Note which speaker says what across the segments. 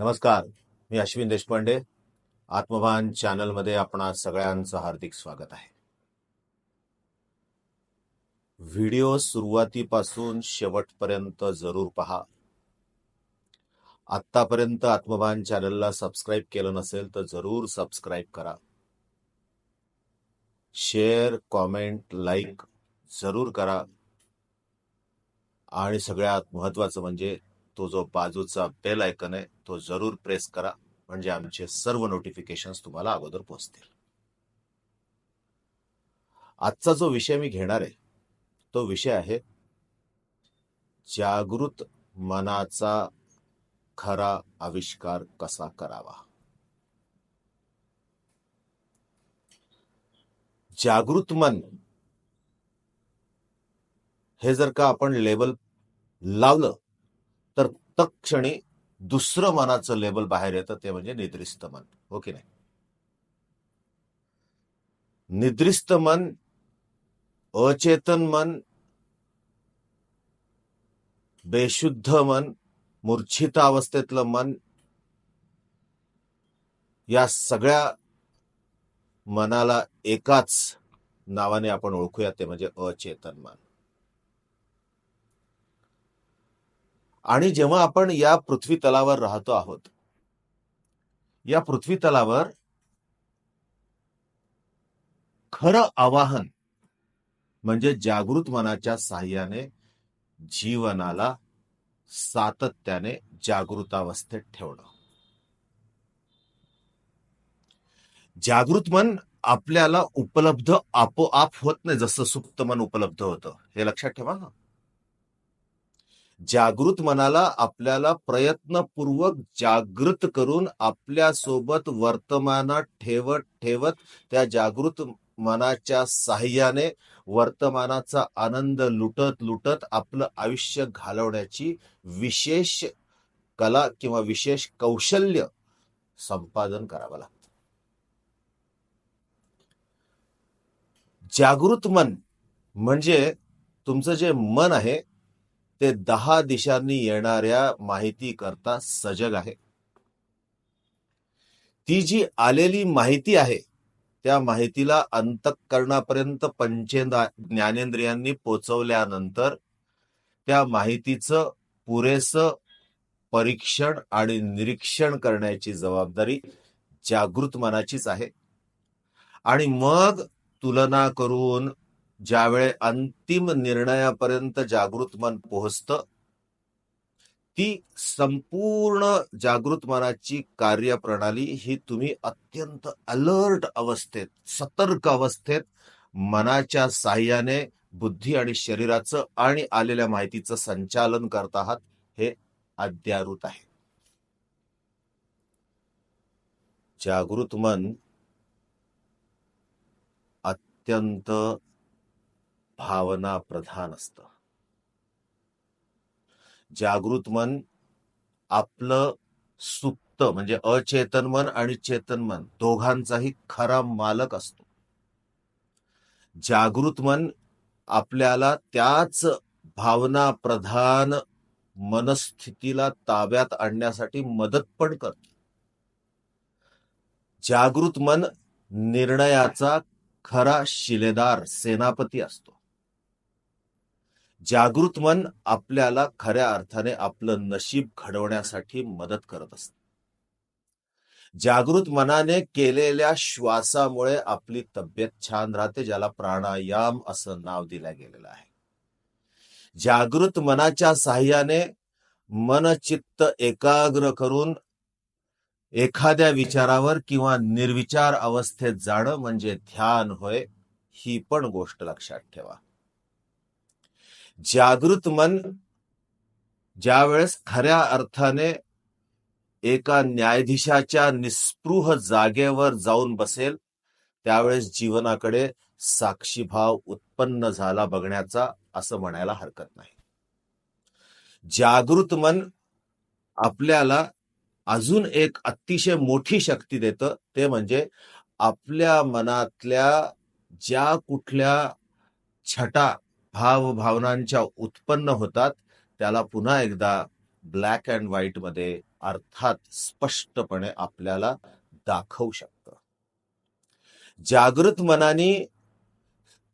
Speaker 1: नमस्कार मी अश्विन देशपांडे. आत्मभान चॅनलमध्ये आपणा सगळ्यांचं हार्दिक स्वागत आहे. व्हिडिओ सुरुवातीपासून शेवटपर्यंत जरूर पहा. आत्तापर्यंत आत्मभान चॅनलला सबस्क्राईब केलं नसेल तर जरूर सबस्क्राईब करा. शेअर कॉमेंट लाईक जरूर करा. आणि सगळ्यात महत्वाचं म्हणजे तो जो बाजूचा बेल आयकन आहे तो जरूर प्रेस करा. म्हणजे आमचे सर्व नोटिफिकेशन तुम्हाला अगोदर पोहोचतील. आजचा जो विषय मी घेणार आहे तो विषय आहे जागृत मनाचा खरा आविष्कार कसा करावा? जागृत मन हे जर का आपण लेबल लावलं तत्क्षणी दुसरं मनाचं लेबल बाहेर येतं ते म्हणजे निद्रिस्त मन. हो की नाही? निद्रिस्त मन अचेतन मन बेशुद्ध मन मूर्छित अवस्थेतलं मन या सगळ्या मनाला एकाच नावाने आपण ओळखूया ते म्हणजे अचेतन मन. आणि जेव्हा आपण या पृथ्वी तलावर राहतो आहोत या पृथ्वी तलावर खरं आवाहन म्हणजे जागृत मनाच्या साह्याने जीवनाला सातत्याने जागृतावस्थेत ठेवणं. जागृत मन आपल्याला उपलब्ध आपोआप होत नाही जसं सुप्त मन उपलब्ध होतं. हे लक्षात ठेवा ना. जागृत मनाला आपल्याला प्रयत्नपूर्वक जागृत करून आपल्यासोबत वर्तमानात ठेवत ठेवत त्या जागृत मनाच्या साह्याने वर्तमानाचा आनंद लुटत लुटत आपलं आयुष्य घालवण्याची विशेष कला किंवा विशेष कौशल्य संपादन करावं लागतं. जागृत मन म्हणजे तुमचं जे मन आहे ते दहा दिशांनी येणाऱ्या माहिती करता सजग आहे. ती जी आलेली माहिती आहे त्या माहितीला अंतकरणापर्यंत पंचेंद्र ज्ञानेंद्रियांनी पोचवल्यानंतर त्या माहितीचं पुरेसं परीक्षण आणि निरीक्षण करण्याची जबाबदारी जागृत मनाचीच आहे. आणि मग तुलना करून ज्यावेळे अंतिम निर्णयापर्यंत जागृत मन पोहोचतं ती संपूर्ण जागृत मनाची कार्यप्रणाली ही तुम्ही अत्यंत अलर्ट अवस्थेत सतर्क अवस्थेत मनाच्या साह्याने बुद्धी आणि शरीराचं आणि आलेल्या माहितीचं संचालन करत आहात हे अद्यारूत आहे. जागृत मन अत्यंत भावना प्रधान असत. जागृत मन आपलं सुप्त म्हणजे अचेतन मन आणि चेतन मन दोघांचाही खरा मालक असतो. जागृत मन आपल्याला त्याच भावना प्रधान मनस्थितीला ताब्यात आणण्यासाठी मदत पण करते. जागृत मन निर्णयाचा खरा शिलेदार सेनापती असतो. जागृत मन आपल्याला खऱ्या अर्थाने आपलं नशीब घडवण्यासाठी मदत करत असत. जागृत मनाने केलेल्या श्वासामुळे आपली तब्येत छान राहते ज्याला प्राणायाम असं नाव दिलं गेलेलं आहे. जागृत मनाच्या साह्याने मन चित्त एकाग्र करून एखाद्या विचारावर किंवा निर्विचार अवस्थेत जाणं म्हणजे ध्यान होय ही पण गोष्ट लक्षात ठेवा. जागृत मन ज्यावेळेस खऱ्या अर्थाने एका न्यायाधीशाच्या निस्पृह जागेवर जाऊन बसेल त्यावेळेस जीवनाकडे साक्षीभाव उत्पन्न झाला बघण्याचा असं म्हणायला हरकत नाही. जागृत मन आपल्याला अजून एक अतिशय मोठी शक्ती देतं ते म्हणजे आपल्या मनातल्या ज्या कुठल्या छटा भाव भावनांच्या उत्पन्न होतात त्याला पुन्हा एकदा ब्लॅक अँड व्हाईटमध्ये अर्थात स्पष्टपणे आपल्याला दाखवू शकतं. जागृत मनाने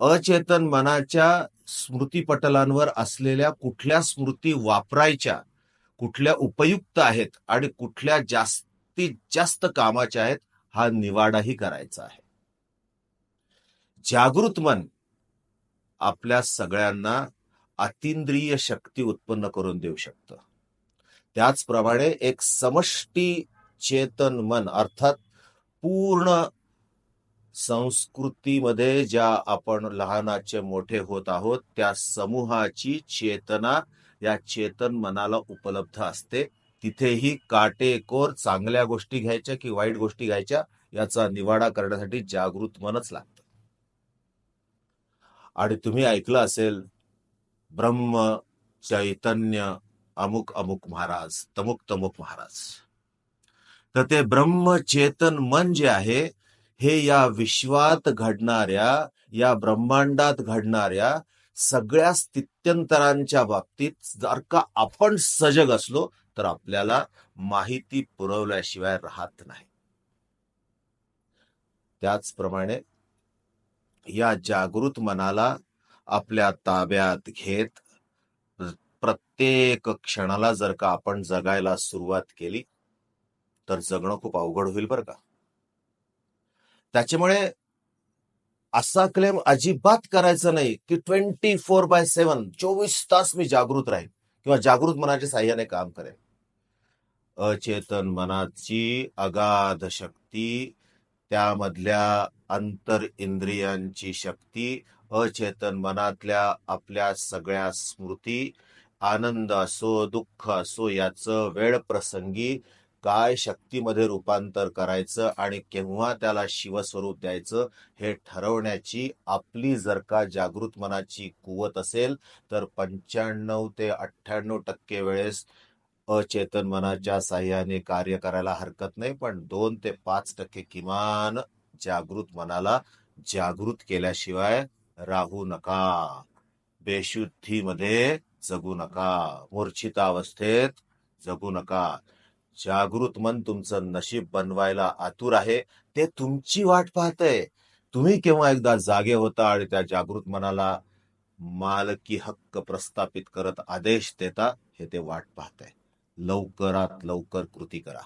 Speaker 1: अचेतन मनाच्या स्मृतीपटलांवर असलेल्या कुठल्या स्मृती वापरायच्या कुठल्या उपयुक्त आहेत आणि कुठल्या जास्तीत जास्त कामाच्या आहेत हा निवाडाही करायचा आहे. जागृत मन आपल्या सगळ्यांना अतिंद्रिय शक्ती उत्पन्न करून देऊ शकतं. त्याचप्रमाणे एक समष्टी चेतन मन अर्थात पूर्ण संस्कृतीमध्ये ज्या आपण लहानाचे मोठे होत आहोत त्या समूहाची चेतना या चेतन मनाला उपलब्ध असते. तिथेही काटेकोर चांगल्या गोष्टी घ्यायच्या की वाईट गोष्टी घ्यायच्या याचा निवाडा करण्यासाठी जागृत मनच लागतं. आणि तुम्ही ऐकलं असेल ब्रह्म चैतन्य अमुक अमुक महाराज तमुक तमुक महाराज. तर ते ब्रह्म चेतन मन जे आहे हे या विश्वात घडणाऱ्या या ब्रह्मांडात घडणाऱ्या सगळ्या स्थित्यंतरांच्या बाबतीत जर का आपण सजग असलो तर आपल्याला माहिती पुरवल्याशिवाय राहत नाही. त्याचप्रमाणे या जागृत मनाला आपल्या ताब्यात घेत प्रत्येक क्षणाला जर का आपण जगायला सुरुवात केली तर जगणं खूप अवघड होईल बरं का. त्याच्यामुळे असा क्लेम अजिबात करायचा नाही की ट्वेंटी फोर बाय सेव्हन चोवीस तास मी जागृत राहीन किंवा जागृत मनाच्या साह्याने काम करेन. अचेतन मनाची अगाध शक्ती त्यामधल्या अंतर इंद्रियांची शक्ती अचेतन मनातल्या आपल्या सगळ्या स्मृती आनंद असो दुःख असो याचं वेळ प्रसंगी काय शक्तीमध्ये रूपांतर करायचं आणि केव्हा त्याला शिवस्वरूप द्यायचं हे ठरवण्याची आपली जर का जागृत मनाची कुवत असेल तर पंच्याण्णव ते अठ्ठ्याण्णव टक्के वेळेस अचेतन मनाच्या साह्याने कार्य करायला हरकत नाही पण दोन ते पाच टक्के किमान जागृत मनाला जागृत केल्याशिवाय राहू नका. बेशुद्धीमध्ये जगू नका. मूर्छितावस्थेत जगू नका. जागृत मन तुमचं नशीब बनवायला आतुर आहे. ते तुमची वाट पाहतय. तुम्ही केव्हा एकदा जागे होता आणि त्या जागृत मनाला मालकी हक्क प्रस्थापित करत आदेश देता हे ते वाट पाहतय. लवकरात लवकर कृती करा.